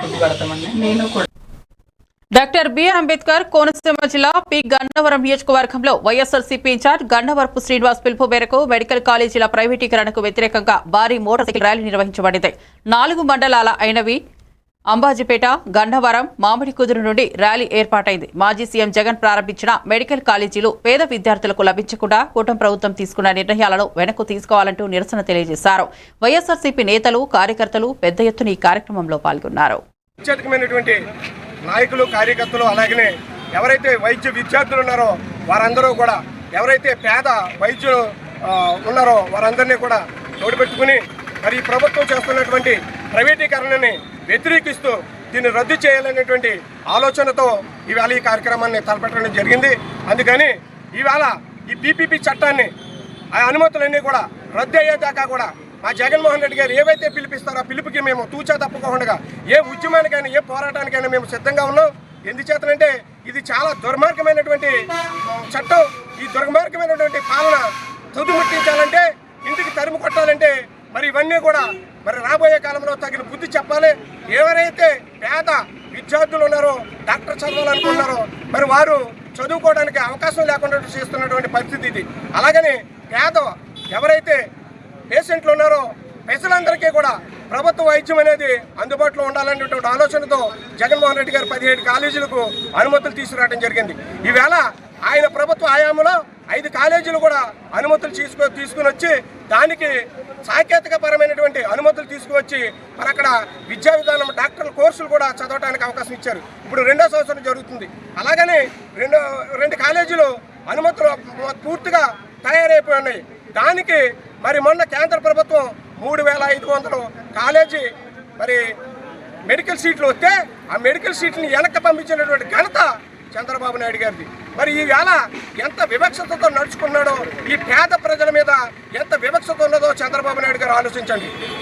Food పెడతామండి నేను కూడా. డాక్టర్ బిఆర్ అంబేద్కర్ కోనసీమ జిల్లా పి. గన్నవరం నియోజకవర్గంలో వైఎస్ఆర్సీపీ ఇన్ఛార్జ్ గన్నవరపు శ్రీనివాస్ పిలుపు మేరకు మెడికల్ కాలేజీల ప్రైవేటీకరణకు వ్యతిరేకంగా భారీ మోటార్ సైకిల్ ర్యాలీ నిర్వహించబడింది. నాలుగు మండలాల అయినవి అంబాజీపేట గండవరం మామిడి కుదురు నుండి ర్యాలీ ఏర్పాటైంది. మాజీ సీఎం జగన్ ప్రారంభించిన మెడికల్ కాలేజీలు పేద విద్యార్థులకు లభించకుండా కూటమి ప్రభుత్వం తీసుకున్న నిర్ణయాలను వెనక్కు తీసుకోవాలంటూ నిరసన తెలియజేశారు. వైఎస్ఆర్సీపీ నేతలు కార్యకర్తలు పెద్ద ఎత్తున ఈ కార్యక్రమంలో పాల్గొన్నారు. నాయకులు కార్యకర్తలు అలాగనే ఎవరైతే వైద్య విద్యార్థులు ఉన్నారో వారందరూ కూడా ఎవరైతే పేద వైద్యులు ఉన్నారో వారందరినీ కూడా తోడుపెట్టుకుని మరి ప్రభుత్వం చేస్తున్నటువంటి ప్రైవేటీకరణని వ్యతిరేకిస్తూ దీన్ని రద్దు చేయాలనేటువంటి ఆలోచనతో ఇవాళ ఈ కార్యక్రమాన్ని తలపెట్టడం జరిగింది. అందుకని ఇవాళ ఈ పీపీపీ చట్టాన్ని ఆ అనుమతులన్నీ కూడా రద్దు అయ్యేదాకా కూడా మా జగన్మోహన్ రెడ్డి గారు ఏవైతే పిలిపిస్తారో ఆ పిలుపుకి మేము తూచా తప్పకుండా ఏ ఉద్యమానికైనా ఏ పోరాటానికైనా మేము సిద్ధంగా ఉన్నాం. ఎందుచేతనంటే ఇది చాలా దుర్మార్గమైనటువంటి చట్టం. ఈ దుర్మార్గమైనటువంటి పాలన తుదిముట్టించాలంటే ఇంటికి తరిమి కొట్టాలంటే మరి ఇవన్నీ కూడా మరి రాబోయే కాలంలో తగిన బుద్ధి చెప్పాలి. ఎవరైతే పేద విద్యార్థులు ఉన్నారో డాక్టర్ చదవాలనుకున్నారో మరి వారు చదువుకోవడానికి అవకాశం లేకుండా చేస్తున్నటువంటి పరిస్థితి ఇది. అలాగని పేద ఎవరైతే పేషెంట్లు ఉన్నారో ప్రజలందరికీ కూడా ప్రభుత్వ వైద్యం అనేది అందుబాటులో ఉండాలనేటువంటి ఆలోచనతో జగన్మోహన్ రెడ్డి గారు పదిహేడు కాలేజీలకు అనుమతులు తీసుకురావడం జరిగింది. ఈవేళ ఆయన ప్రభుత్వ హయాంలో ఐదు కాలేజీలు కూడా అనుమతులు తీసుకొ తీసుకుని వచ్చి దానికి సాంకేతిక పరమైనటువంటి అనుమతులు తీసుకువచ్చి మరి అక్కడ విద్యా విధానం డాక్టర్ కోర్సులు కూడా చదవడానికి అవకాశం ఇచ్చారు. ఇప్పుడు రెండో సంవత్సరం జరుగుతుంది. అలాగని రెండో రెండు కాలేజీలు అనుమతులు పూర్తిగా తయారైపోయి ఉన్నాయి దానికి మరి మొన్న కేంద్ర ప్రభుత్వం మూడు వేల ఐదు వందలు కాలేజీ మరి మెడికల్ సీట్లు వస్తే ఆ మెడికల్ సీట్ని వెనక్కి పంపించినటువంటి ఘనత చంద్రబాబు నాయుడు గారిది. మరి ఈవేళ ఎంత వివక్షతతో నడుచుకున్నాడో ఈ పేద ప్రజల మీద ఎంత వివక్షత ఉన్నదో చంద్రబాబు నాయుడు గారు ఆలోచించండి.